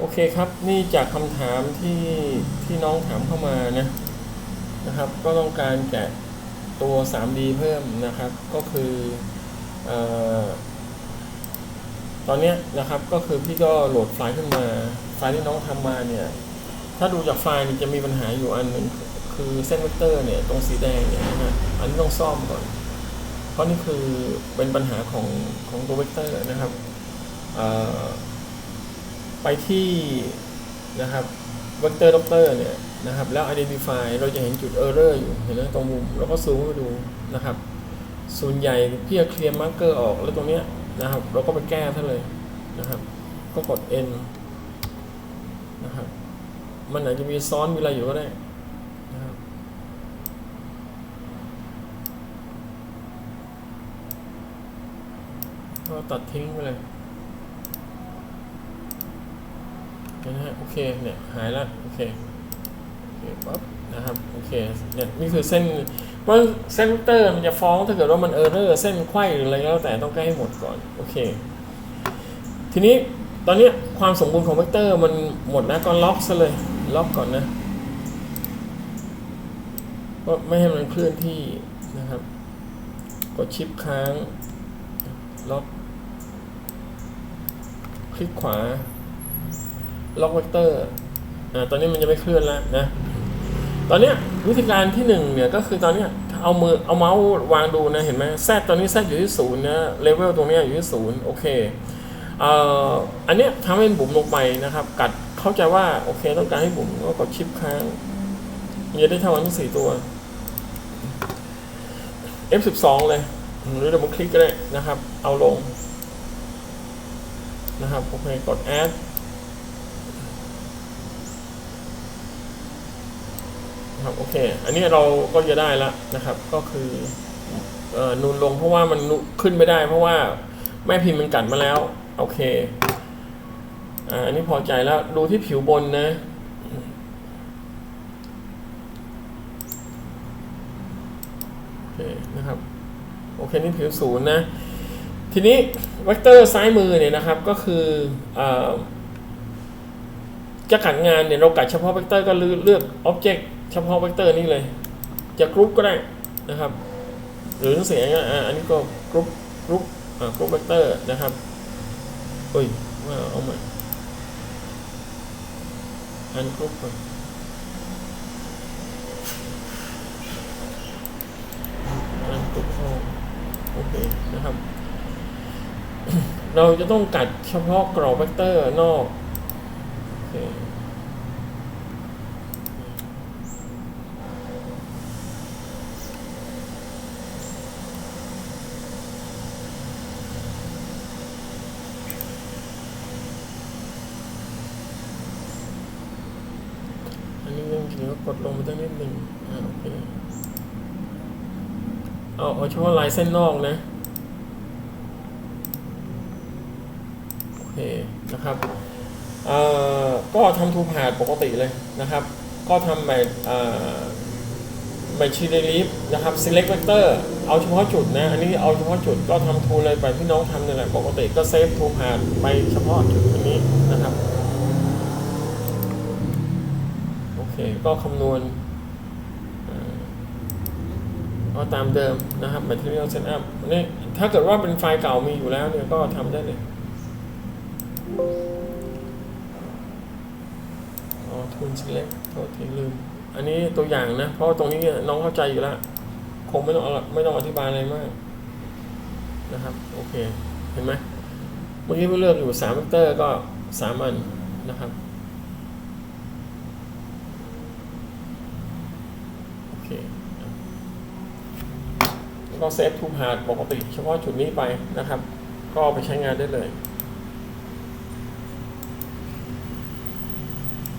โอเคครับนี่จากคำถามที่ที่น้องถามเข้ามานะนะครับ ก็ต้องการแกะตัว 3D เพิ่มนะครับ ก็คืออตอนนี้นะครับก็คือพี่ก็โหลดไฟล์ขึ้นมา ไฟล์ที่น้องทำมาเนี่ย ถ้าดูจากไฟล์นี่จะมีปัญหาอยู่อันหนึ่งคือเส้นเวกเตอร์เนี่ยตรงสีแดงเนี่ยนะฮะอันนี้ต้องซ่อมก่อน เพราะนี่คือเป็นปัญหาของของตัวเวกเตอร์นะครับอ่อ ไปที่นะครับเวกเตอร์ด็อกเตอร์เนี่ยนะครับ แล้ว identify เราจะเห็นจุด error อยู่เห็นไหมตรงมุมแล้วก็ซูมไปดูนะครับ ส่วนใหญ่พี่จะเคลียร์มาร์กเกอร์ออกแล้วตรงเนี้ยนะครับ เราก็ไปแก้ซะเลยนะครับ ก็กด N นะครับ มันอาจจะมีซ้อนมีอะไรอยู่ก็ได้นะครับก็ตัดทิ้งไปเลยเห็ นไหมฮะโอเคเนี่ยหายแล้วโอเคโอเคปั๊บนะครับโอเคเนี่ยนี่คือเส้นเพราะเส้นเวกเตอร์มันจะฟ้องถ้าเกิดว่ามันเออร์เรอร์เส้นไขว้หรืออะไรก็แล้วแต่ต้องแก้ให้หมดก่อนโอเค ทีนี้ตอนนี้ความสมบูรณ์ของเวกเตอร์มันหมดนะก็ล็อกซะเลยล็อกก่อนนะก็ไม่ให้มันเคลื่อนที่นะครับ กดชิปค้างล็อกคลิกขวา ล็อกเวกเตอร์อ่าตอนนี้มันจะไม่เคลื่อนแล้วนะ ตอนเนี้ยวิธีการที่หนึ่งเนี่ยก็คือตอนเนี้ยเอามือเอาเมาส์วางดูนะเห็นไหมแซดตอนนี้แซดอยู่ที่ศูนย์นะเลเวลตรงนี้อยู่ที่ศูนย์โอเคเอ่ออันเนี้ยทำให้บุ๋มลงไปนะครับ กัดเข้าใจว่าโอเคต้องการให้บุ๋มก็กดชิปค้างมันจะได้เท่ากันทั้งสี่ตัว F12 เลยหรือเดี๋ยวมคลิกก็ได้นะครับ เอาลงนะครับโอเคกด add นะครับโอเค อันนี้เราก็จะได้แล้วนะครับ ก็คืออนูนลงเพราะว่ามันขึ้นไม่ได้ เพราะว่าแม่พิมพ์มันกัดมาแล้วโอเคอ่าอันนี้พอใจแล้วดูที่ผิวบนนะโอเคนะครับโอเคนี่ผิวศูนย์นะ ทีนี้เวกเตอร์ซ้ายมือเนี่ยนะครับก็คือเออจะกัดงานเนี่ยเรากัดเฉพาะเวกเตอร์ก็เลือกเลือกอ็อบเจกต์ เฉพาะเวกเตอร์นี้เลย จะกรุ๊ปก็ได้นะครับ หรือเสียงอะอันนี้ก็กรุ๊ปกรุ๊ปอ่ากรุ๊ปเวกเตอร์นะครับเอ้ยว่าเอาใหม่อันกรุ๊ปก่อนอันกรุ๊ปเข้าโอเคนะครับ เราจะต้องกัดเฉพาะกรอบเวกเตอร์นอกโอ เคอันนี้ยังถือว่ากดลงมาตั้งนิดหนึ่งอ่าโอเคเอาเอาเฉพาะลายเส้นนอกนะโอเคนะครับเอ่อก็ทำทูพาดปกติเลยนะครับ ก็ทำแบบเอ่อแบบชีเดลิฟนะครับ select vector เอาเฉพาะจุดนะ อันนี้เอาเฉพาะจุดก็ทำทูเลยแบบที่น้องทำนี่แหละปกติก็เซฟทูพาดไปเฉพาะจุดอันนี้นะครับ คก็คำนวณก็ตามเดิมนะครับ material setup นนี้ถ้าเกิดว่าเป็นไฟล์เก่ามีอยู่แล้วเนี่ยก็ทำได้เลยอ๋อทุน select โทษทีลืม อันนี้ตัวอย่างนะ เพราะว่าตรงนี้น้องเข้าใจอยู่แล้ว คงไม่ต้องไม่ต้องอธิบายอะไรมาก นะครับ โอเค เห็นไหมเมื่อกี้เราเลือกอยู่3เวกเตอร์ก็3อันนะครับ โอ เคก็เซฟทูพาร์ปกติเฉพาะจุดนี้ไปนะครับ ก็ไปใช้งานได้เลย